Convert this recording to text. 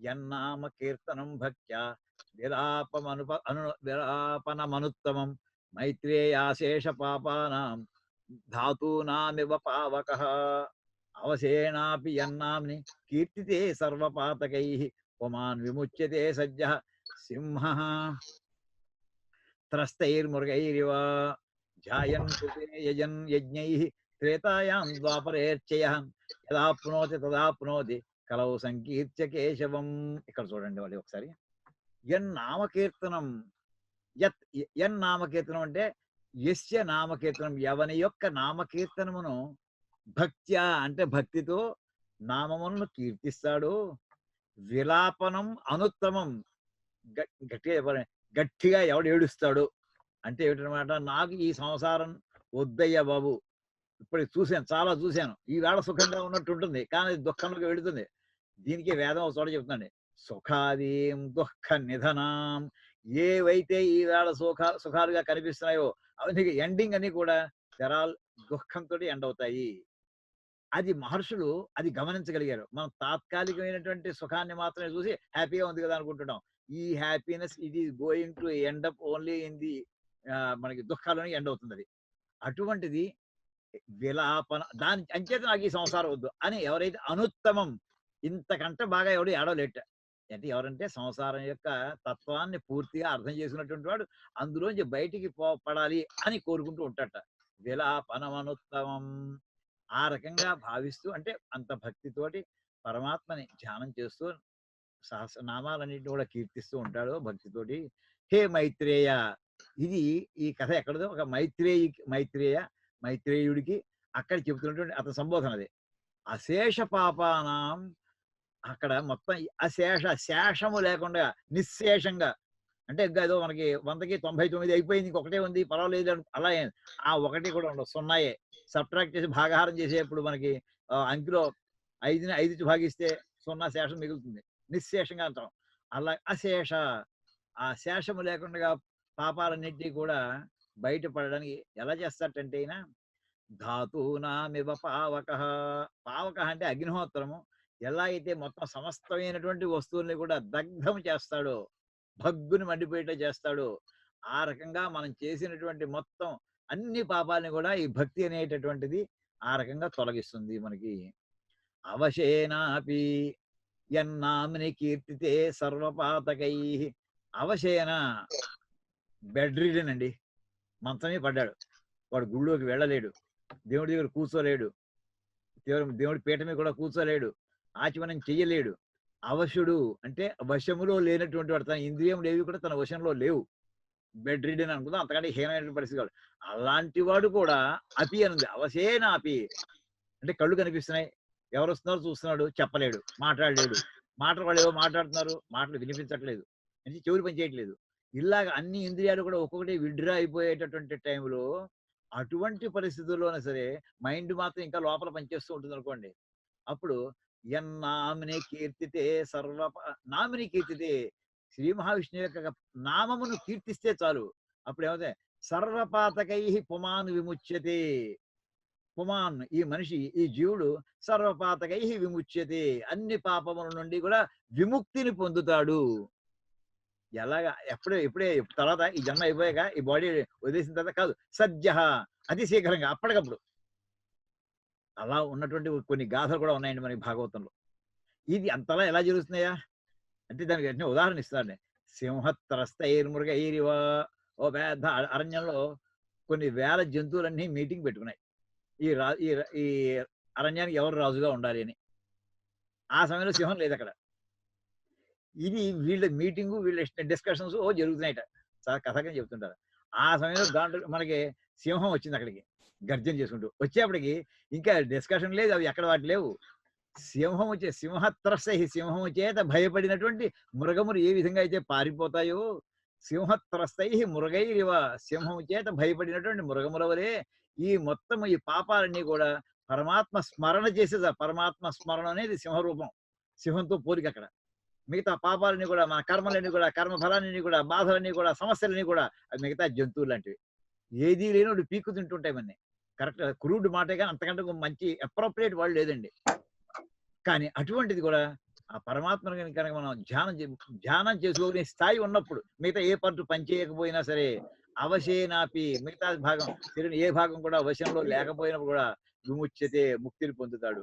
యన్నామ కీర్తనం భక్త్యా విలాపమనుప అను విలాపనమనుత్తమం మైత్రేయాశేష పాపానాం ధాతూనామివ పావక అవశేనాపి యన్నాంని కీర్తితే సర్వపాతకై పుమాన్ విముచ్యతే సజ్జ సింహ త్రస్తైర్మృగైరివ ధ్యాయన్ కృతే యజన్ యజ్ఞై త్రేతాయాం ద్వాపరేర్చయ యదాప్నోతి తదాప్నోతి కలవు సంకీర్త్య కేశవం. ఇక్కడ చూడండి వాళ్ళు ఒకసారి. ఎన్ నామకీర్తనం. యత్ ఎన్ నామకీర్తనం అంటే యస్య నామకీర్తనం. ఎవని యొక్క నామకీర్తనమును భక్త్యా అంటే భక్తితో నామములను కీర్తిస్తాడు. విలాపనం అనుత్తమం. గట్టిగా గట్టిగా ఎవడు ఏడుస్తాడు? అంటే ఏమిటనమాట నాకు ఈ సంసారం వద్దయ్యా బాబు. ఇప్పటికి చూశాను చాలా చూశాను. ఈ వేళ సుఖంగా ఉన్నట్టు ఉంటుంది కానీ దుఃఖంలోకి వెళుతుంది. దీనికి వేదం ఒక చోట చెప్తుందండి. సుఖాదీం దుఃఖ నిధనాం ఏవైతే ఈ వేళ సుఖ సుఖాలుగా కనిపిస్తున్నాయో అవన్నీ ఎండింగ్ అన్ని కూడా జరాల్ దుఃఖంతో ఎండ్ అవుతాయి. అది మహర్షులు అది గమనించగలిగారు. మనం తాత్కాలికమైనటువంటి సుఖాన్ని మాత్రమే చూసి హ్యాపీగా ఉంది కదా అనుకుంటున్నాం. ఈ హ్యాపీనెస్ ఇది going to end up only in the మనకి దుఃఖాలని ఎండ్ అవుతుంది అది అటువంటిది విలాపన దాని అంచేత నాకు ఈ సంసారం వద్దు అని ఎవరైతే అనుత్తమం ఇంతకంటే బాగా ఎవడు ఏడవలేట అంటే ఎవరంటే సంసారం యొక్క తత్వాన్ని పూర్తిగా అర్థం చేసుకున్నటువంటి వాడు. అందులోంచి బయటికి పోపడాలి అని కోరుకుంటూ ఉంటాట విలాపనమనుత్తమం. ఆ రకంగా భావిస్తూ అంటే అంత భక్తితోటి పరమాత్మని ధ్యానం చేస్తూ సహస్రనామాలన్నింటినీ కూడా కీర్తిస్తూ ఉంటాడు భక్తితోటి. హే మైత్రేయ! ఇది ఈ కథ ఎక్కడదో ఒక మైత్రేయి మైత్రేయ మైత్రేయుడికి అక్కడ చెబుతున్నటువంటి అతని సంబోధన అది అశేష పాపానాం అక్కడ మొత్తం అశేష శేషము లేకుండా నిశ్శేషంగా అంటే ఏదో మనకి వందకి తొంభై తొమ్మిది అయిపోయింది ఇంకొకటే ఉంది పర్వాలేదు అను- అలా ఆ ఒకటి కూడా ఉండదు సున్నాయే. సబ్ట్రాక్ట్ చేసి భాగాహారం చేసేప్పుడు మనకి అంకిలో ఐదుని ఐదు భాగిస్తే సున్నా శేషం మిగులుతుంది. నిశ్శేషంగా అంటాం. అలా అశేష ఆ శేషము లేకుండా పాపాలన్నింటినీ కూడా బయటపడడానికి ఎలా చేస్తాటంటే అయినా ధాతూనామివ పావక. పావక అంటే అగ్నిహోత్రము. ఎలా అయితే మొత్తం సమస్తమైనటువంటి వస్తువుల్ని కూడా దగ్ధం చేస్తాడో భగ్గుని మండిపోయేట చేస్తాడో ఆ రకంగా మనం చేసినటువంటి మొత్తం అన్ని పాపాలని కూడా ఈ భక్తి అనేటటువంటిది ఆ రకంగా తొలగిస్తుంది మనకి. అవశేనాపి ఎన్నామిని కీర్తితే సర్వపాతకై. అవశేన బెడ్ రీడన్ అండి మంచమే పడ్డాడు. వాడు గుళ్ళోకి వెళ్ళలేడు. దేవుడి దగ్గర కూర్చోలేడు. దేవుడి దేవుడి పీట మీద కూడా కూర్చోలేడు. ఆచమనం చెయ్యలేడు అవశుడు అంటే వశములో లేనటువంటి వాడు తన ఇంద్రియములు ఏవి కూడా తన వశంలో లేవు. బెడ్ రీడన్ అనుకుందాం అంతకంటే హీనమైన పరిస్థితి కాదు. అలాంటి వాడు కూడా అపి అనుంది అవశేన అపి. అంటే కళ్ళు కనిపిస్తున్నాయి. ఎవరు వస్తున్నారో చూస్తున్నాడు చెప్పలేడు మాట్లాడలేడు. మాటలు వాళ్ళు ఏవో మాట్లాడుతున్నారు మాటలు వినిపించట్లేదు. అంటే చెవులు పనిచేయట్లేదు ఇలాగ అన్ని ఇంద్రియాలు కూడా ఒక్కొక్కటి విడ్రా అయిపోయేటటువంటి టైంలో అటువంటి పరిస్థితుల్లోనే సరే మైండ్ మాత్రం ఇంకా లోపల పనిచేస్తూ ఉంటుంది అనుకోండి అప్పుడు ఎన్నామిని కీర్తితే సర్వ నామిని కీర్తితే శ్రీ మహావిష్ణువు యొక్క నామమును కీర్తిస్తే చాలు. అప్పుడు ఏమవుతాయి సర్వపాతకై పుమాన్ విముచ్యతే. పుమాన్ ఈ మనిషి ఈ జీవుడు సర్వపాతకై విముచ్యతే. అన్ని పాపముల నుండి కూడా విముక్తిని పొందుతాడు. ఎలాగా? ఎప్పుడే ఇప్పుడే తర్వాత ఈ జన్మ అయిపోయాక ఈ బాడీ వదిలేసిన తర్వాత కాదు సద్య అతి శీఘ్రంగా అప్పటికప్పుడు. అలా ఉన్నటువంటి కొన్ని గాథలు కూడా ఉన్నాయండి మనకి భాగవతంలో. ఇది అంతలా ఎలా జరుగుతున్నాయా? అంటే దానికి వెంటనే ఉదాహరణ ఇస్తాను సింహత్రస్తైర్మృగైరివ ఓ పెద్ద అరణ్యంలో కొన్ని వేల జంతువులన్నీ మీటింగ్ పెట్టుకున్నాయి. ఈ రా ఈ అరణ్యానికి ఎవరు రాజుగా ఉండాలి అని. ఆ సమయంలో సింహం లేదు అక్కడ ఇది వీళ్ళ మీటింగు వీళ్ళ డిస్కషన్స్ ఓ జరుగుతున్నాయట. చాలా కథగా చెప్తుంటారు. ఆ సమయంలో దాంట్లో మనకి సింహం వచ్చింది అక్కడికి. గర్జన చేసుకుంటూ వచ్చేప్పటికి ఇంకా డిస్కషన్ లేదు అవి ఎక్కడ వాటి లేవు. సింహం వచ్చే సింహత్రసహి సింహం చేత భయపడినటువంటి మృగములు ఏ విధంగా అయితే పారిపోతాయో సింహత్రస్తై మృగైరివ సింహం చేత భయపడినటువంటి మృగముల వలె ఈ మొత్తం ఈ పాపాలన్నీ కూడా పరమాత్మ స్మరణ చేసేది పరమాత్మ స్మరణ అనేది సింహరూపం సింహంతో పోలిక అక్కడ. మిగతా పాపాలన్నీ కూడా మన కర్మలన్నీ కూడా కర్మ ఫలాన్ని కూడా బాధలన్నీ కూడా సమస్యలన్నీ కూడా అవి మిగతా జంతువులు లాంటివి. ఏది లేనోడు పీక్కు తింటుంటాయి మన కరెక్ట్ క్రూడ్ మాటే కానీ అంతకంటే మంచి అప్రోప్రియేట్ వర్డ్ లేదండి. కానీ అటువంటిది కూడా ఆ పరమాత్మను కనుక మనం ధ్యానం చే- ధ్యానం చేసుకునే స్థాయి ఉన్నప్పుడు మిగతా ఏ పట్టు పనిచేయకపోయినా సరే అవశేనాపి మిగతా భాగం శరీరం ఏ భాగం కూడా అవశంలో లేకపోయినప్పుడు కూడా విముచ్యతే ముక్తిని పొందుతాడు.